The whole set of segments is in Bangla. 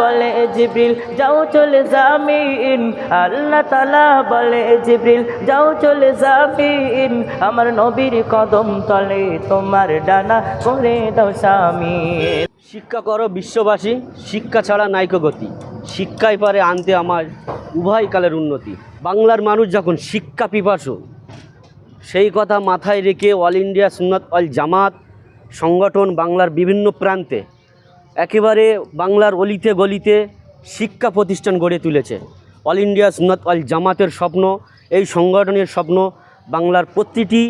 বলে জিব্রিল, যাও চলে জামিন। আল্লাহ তালা বলে জিব্রিল, যাও চলে জামিন। আমার নবীর কদম তলে তোমার ডানা করে দাও স্বামী শিক্ষা করো বিশ্ববাসী, শিক্ষা ছাড়া নাইক গতি। শিক্ষাই পারে আনতে আমার উভয় কালের উন্নতি। বাংলার মানুষ যখন শিক্ষা পিপাসু, সেই কথা মাথায় রেখে all India Sunnat all Jamaat সংগঠন বাংলার বিভিন্ন প্রান্তে একেবারে বাংলার অলিতে গলিতে শিক্ষা প্রতিষ্ঠান গড়ে তুলেছে। অল ইন্ডিয়া সুন্নত অল জামাতের স্বপ্ন, এই সংগঠনের স্বপ্ন, বাংলার প্রতিটি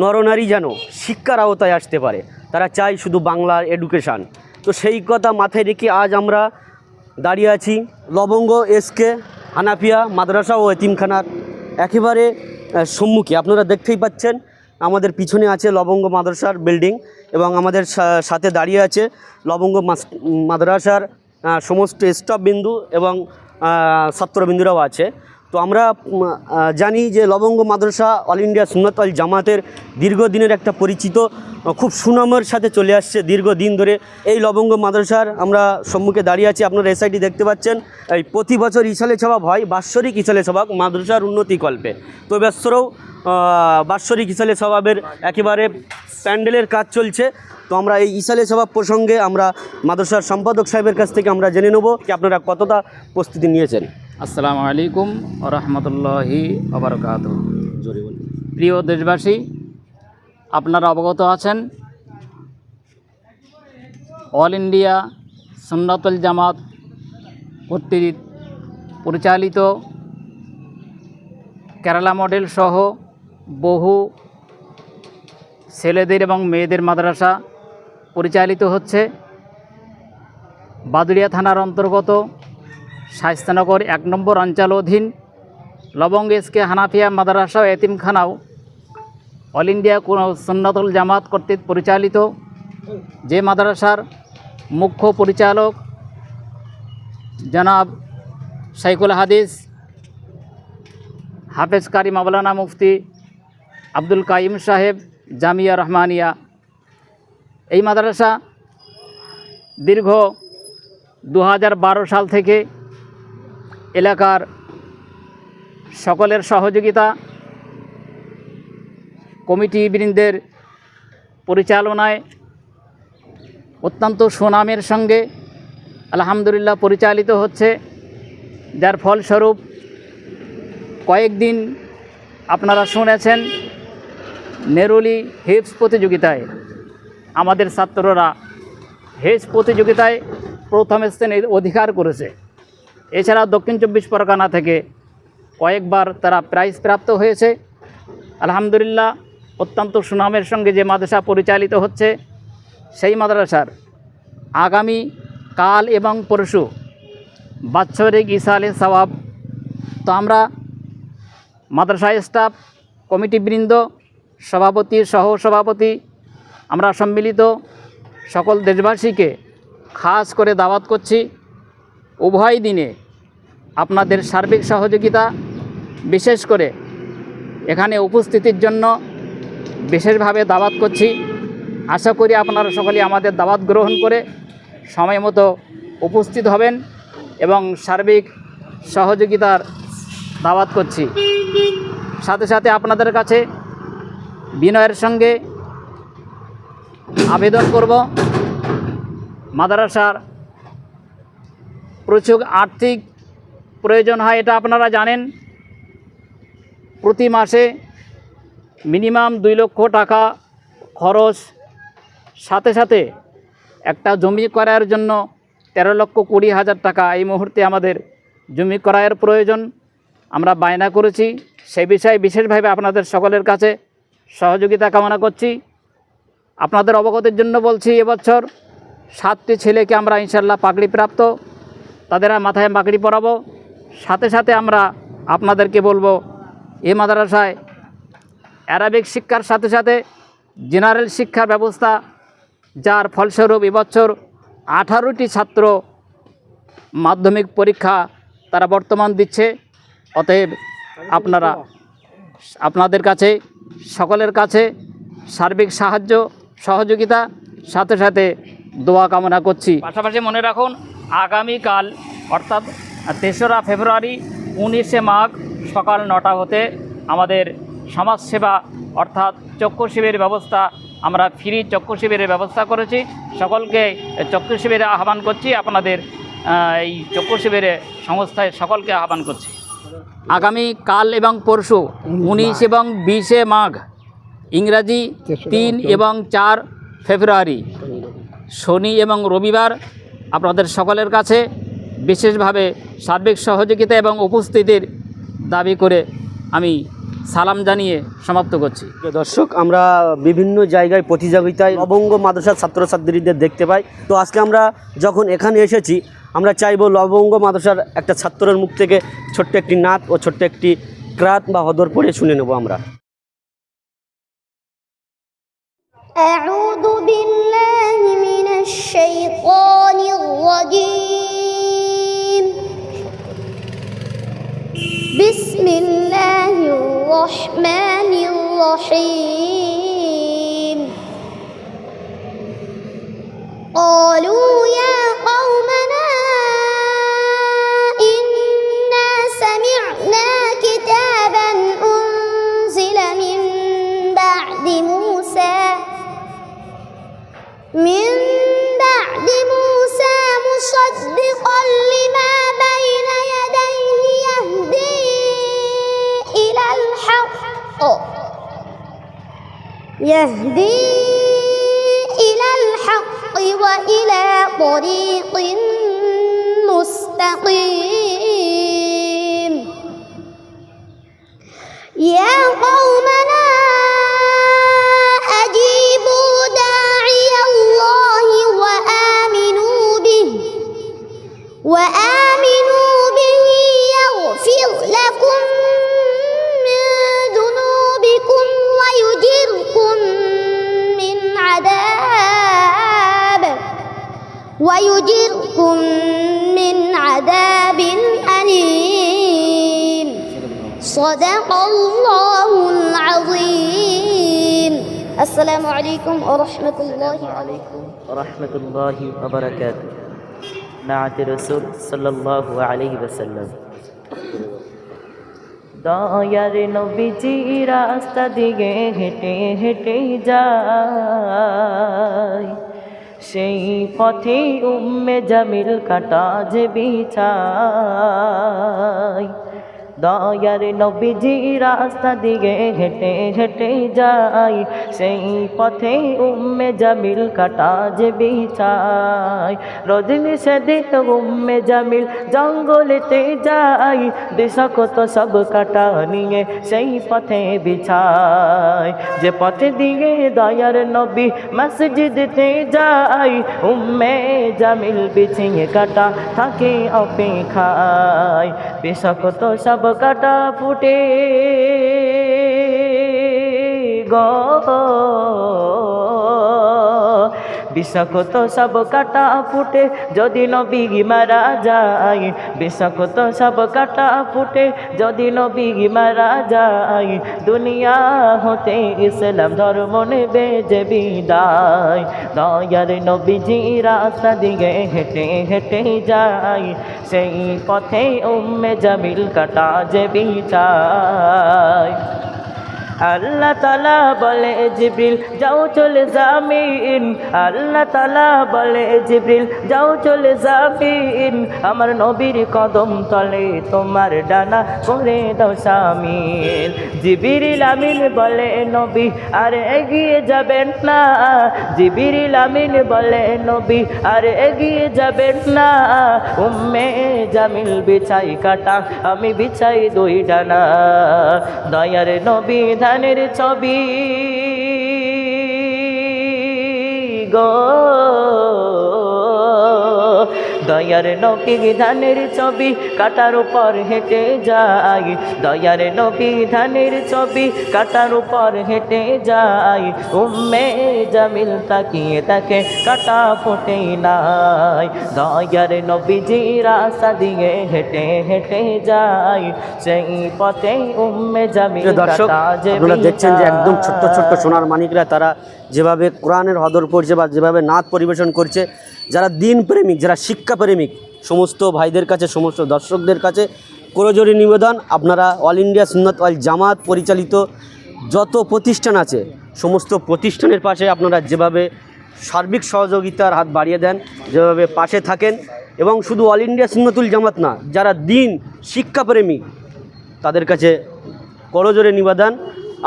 নরনারী যেন শিক্ষার আওতায় আসতে পারে। তারা চায় শুধু বাংলার এডুকেশান তো সেই কথা মাথায় রেখে আজ আমরা দাঁড়িয়ে আছি লবঙ্গ এসকে হানাফিয়া, মাদ্রাসা ও এতিমখানার একেবারে সম্মুখে। আপনারা দেখতেই পাচ্ছেন, আমাদের পিছনে আছে লবঙ্গ মাদ্রাসার বিল্ডিং এবং আমাদের সাথে দাঁড়িয়ে আছে লবঙ্গ মাদ্রাসার সমস্ত স্টাফ বিন্দু এবং ছাত্রবিন্দুরাও আছে। তো আমরা জানি যে লবঙ্গ মাদ্রাসা অল ইন্ডিয়া সুন্নত আল জামাতের দীর্ঘদিনের একটা পরিচিত, খুব সুনামের সাথে চলে আসছে দীর্ঘদিন ধরে। এই লবঙ্গ মাদ্রাসার আমরা সম্মুখে দাঁড়িয়ে আছি, আপনারা এসআইটি দেখতে পাচ্ছেন, এই প্রতি বছর ইসালে স্বভাব হয়, বাৎসরিক ইসালে স্বভাব মাদ্রাসার উন্নতি কল্পে। তো ব্যস্তরও বাৎসরিক ইসালে স্বভাবের একেবারে প্যান্ডেলের কাজ চলছে। তো আমরা এই ইসালে সভা প্রসঙ্গে আমরা মাদ্রাসার সম্পাদক সাহেবের কাছ থেকে আমরা জেনে নেব কি আপনারা কতটা প্রস্তুতি নিয়েছেন। আসসালামু আলাইকুম রহমতুল্লাহি আবরকাত প্রিয় দেশবাসী আপনারা অবগত আছেন অল ইন্ডিয়া সুন্নাতুল জামাত কর্তৃক পরিচালিত কেরালা মডেল সহ বহু ছেলেদের এবং মেয়েদের মাদ্রাসা পরিচালিত হচ্ছে। বাদুড়িয়া থানার অন্তর্গত শায়স্তানগর এক নম্বর অঞ্চল অধীন লবঙ্গ এসকে হানাফিয়া মাদ্রাসা ও এতিমখানাও অল ইন্ডিয়া কোন সুন্নাতুল জামাত কর্তৃক পরিচালিত। যে মাদ্রাসার মুখ্য পরিচালক জনাব সাইকুল হাদিস, হাফেজ কারি মাওলানা মুফতি আব্দুল কাইম সাহেব জামিয়া রহমানিয়া। এই মাদ্রাসা দীর্ঘ দু হাজার বারো সাল থেকে এলাকার সকলের সহযোগিতা, কমিটি বৃন্দের পরিচালনায় অত্যন্ত সুনামের সঙ্গে আলহামদুলিল্লাহ পরিচালিত হচ্ছে, যার ফলস্বরূপ কয়েকদিন আপনারা শুনেছেন নেরুলি হিপস প্রতিযোগিতায় আমাদের ছাত্ররা হেজ প্রতিযোগিতায় প্রথম স্থানে অধিকার করেছে। এছাড়া দক্ষিণ চব্বিশ পরগনা থেকে কয়েকবার তারা প্রাইজ প্রাপ্ত হয়েছে। আলহামদুলিল্লাহ, অত্যন্ত সুনামের সঙ্গে যে মাদ্রাসা পরিচালিত হচ্ছে, সেই মাদ্রাসার আগামী কাল এবং পরশু বাৎসরিক ইসালে সওয়াব। তো আমরা মাদ্রাসা স্টাফ কমিটিবৃন্দ সভাপতি সহ সভাপতি আমরা সম্মিলিত সকল দেশবাসীকে খাস করে দাওয়াত করছি, উভয় দিনে আপনাদের সার্বিক সহযোগিতা বিশেষ করে এখানে উপস্থিতির জন্য বিশেষভাবে দাওয়াত করছি। আশা করি আপনারা সকলে আমাদের দাওয়াত গ্রহণ করে সময় মতো উপস্থিত হবেন এবং সার্বিক সহযোগিতার দাওয়াত করছি। সাথে সাথে আপনাদের কাছে বিনয়ের সঙ্গে আবেদন করব। মাদ্রাসার প্রচুর আর্থিক প্রয়োজন হয়, এটা আপনারা জানেন। প্রতি মাসে মিনিমাম দুই লক্ষ টাকা খরচ। সাথে সাথে একটা জমি করার জন্য তেরো লক্ষ কুড়ি হাজার টাকা এই মুহূর্তে আমাদের জমি ক্রয়ের প্রয়োজন। আমরা বায়না করেছি। সেই বিষয়ে বিশেষভাবে আপনাদের সকলের কাছে সহযোগিতা কামনা করছি। আপনাদের অবগতির জন্য বলছি, এবছর সাতটি ছেলেকে আমরা ইনশাল্লাহ পাগড়ি প্রাপ্ত তাদের মাথায় পাগড়ি পরাবো। সাথে সাথে আমরা আপনাদেরকে বলব, এ মাদ্রাসায় অ্যারাবিক শিক্ষার সাথে সাথে জেনারেল শিক্ষার ব্যবস্থা, যার ফলস্বরূপ এবছর আঠারোটি ছাত্র মাধ্যমিক পরীক্ষা তারা বর্তমান দিচ্ছে। অতএব আপনারা, আপনাদের কাছে সকলের কাছে সার্বিক সাহায্য, সহযোগিতা, সাথে সাথে দোয়া কামনা করছি। পাশাপাশি মনে রাখুন, আগামীকাল, অর্থাৎ তেসরা ফেব্রুয়ারি, উনিশে মাঘ সকাল নটা হতে আমাদের সমাজসেবা, অর্থাৎ চক্ষু শিবিরের ব্যবস্থা, আমরা ফ্রি চক্ষু শিবিরের ব্যবস্থা করেছি। সকলকে চক্ষু শিবিরে আহ্বান করছি, আপনাদের এই চক্ষু শিবিরে সংস্থায় সকলকে আহ্বান করছি। আগামী কাল এবং পরশু উনিশ এবং বিশে মাঘ ইংরাজি তিন এবং চার ফেব্রুয়ারি। শনি এবং রবিবার আপনাদের সকলের কাছে বিশেষভাবে সার্বিক সহযোগিতা এবং উপস্থিতির দাবি করে আমি সালাম জানিয়ে সমাপ্ত করছি। দর্শক আমরা বিভিন্ন জায়গায় প্রতিযোগিতায় লবঙ্গ মাদ্রাসার ছাত্রছাত্রীদের দেখতে পাই। তো আজকে আমরা যখন এখানে এসেছি আমরা চাইবো লবঙ্গ মাদ্রাসার একটা ছাত্রের মুখ থেকে ছোট্ট একটি নাত ও ছোট্ট একটি ক্রাত বা হদর পড়ে শুনে নেব আমরা أعوذ بالله من الشيطان الرجيم بسم الله الرحمن الرحيم يهدي إلى الحق وإلى طريق مستقيم. يا ويجركم من عذاب أليم صدق الله العظيم السلام عليكم ورحمة الله عليكم ورحمة الله وبركاته نعت رسول صلى الله عليه وسلم দয়ার নবীজি রাস্তা দিকে হেঁটে হেঁটে যায় সেই পথে উম্মে জামিল কাটা যে বিছায় দয়ার নবীজি রাস্তা দিকে হেঁটে হেঁটে যাই সেই পথে উম্মে জামিল কাটা যে বিছাই রজনী সেদিন উম্মে জামিল জঙ্গলেতে যাই দিশকত সব কাটা নিয়ে সেই পথে বিছাই যে পথে দিয়ে দয়ার নবী মসজিদতে যাই উম্মে জামিল বিছিয়ে কাটা থাকে অপেক্ষায়। বিষাক্ত সব কাটা ফুটে গো। বিষাক্ত সব কাটা ফুটে, যদি নবী মারা যায়। বিষাক্ত সব কাটা ফুটে, যদি নবী মারা যায়। দুনিয়া হতে ইসলাম ধর্ম নেবে যে বিদায়। দয়ার নবীজি রাস্তা দিকে হেঁটে হেঁটে যায়। সেই পথে উম্মে জামিল কাটা যে বিচায় আল্লাহ তালা বলে, জিব্রিল, যাও চলে জামিন। আল্লাহ তালা বলে, জিব্রিল, যাও চলে জামিন। আমার নবীর কদম তলে তোমার ডানা করে দাও সামিল জিবিরিল আমিন বলে, নবী, আর এগিয়ে যাবেন না। জিবিরিল আমিন বলে, নবী, আর এগিয়ে যাবেন না। উম্মে জামিল বিছাই কাটা, আমি বিছাই দুই ডানা। দয়ার নবী ধানের ছবি গো। দয়ার নবী ধানের ছবি কাটার উপর হেঁটে যাই দয়ার নবী ধানের ছবি কাটার উপর হেঁটে যাই উম্মে জামিল তাকিয়ে তাকে কাটা ফোটে নাই। দয়ার নবীজি রাস্তা দিয়ে হেঁটে হেঁটে যাই সেই পথে উম্মে জামিল দর্শক আপনারা দেখছেন যে একদম ছোট্ট ছোট্ট সোনার মানিকরা তারা যেভাবে কোরআনের হদর পড়ছে বা যেভাবে নাচ পরিবেশন করছে যারা দিন প্রেমিক যারা শিক্ষা শিক্ষাপ্রেমিক সমস্ত ভাইদের কাছে, সমস্ত দর্শকদের কাছে করজোরি নিবেদন। আপনারা all India Sunnat all Jamaat পরিচালিত যত প্রতিষ্ঠান আছে, সমস্ত প্রতিষ্ঠানের পাশে আপনারা যেভাবে সার্বিক সহযোগিতার হাত বাড়িয়ে দেন, যেভাবে পাশে থাকেন এবং শুধু অল ইন্ডিয়া সুন্নতুল জামাত না, যারা দিন শিক্ষাপ্রেমী, তাদের কাছে করজোরে নিবেদন।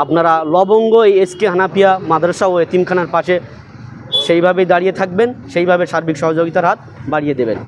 আপনারা লবঙ্গ এই এসকে হানাপিয়া মাদ্রাসা ও এতিমখানার পাশে সেইভাবেই দাঁড়িয়ে থাকবেন, সেইভাবে সার্বিক সহযোগিতার হাত বাড়িয়ে দেবেন।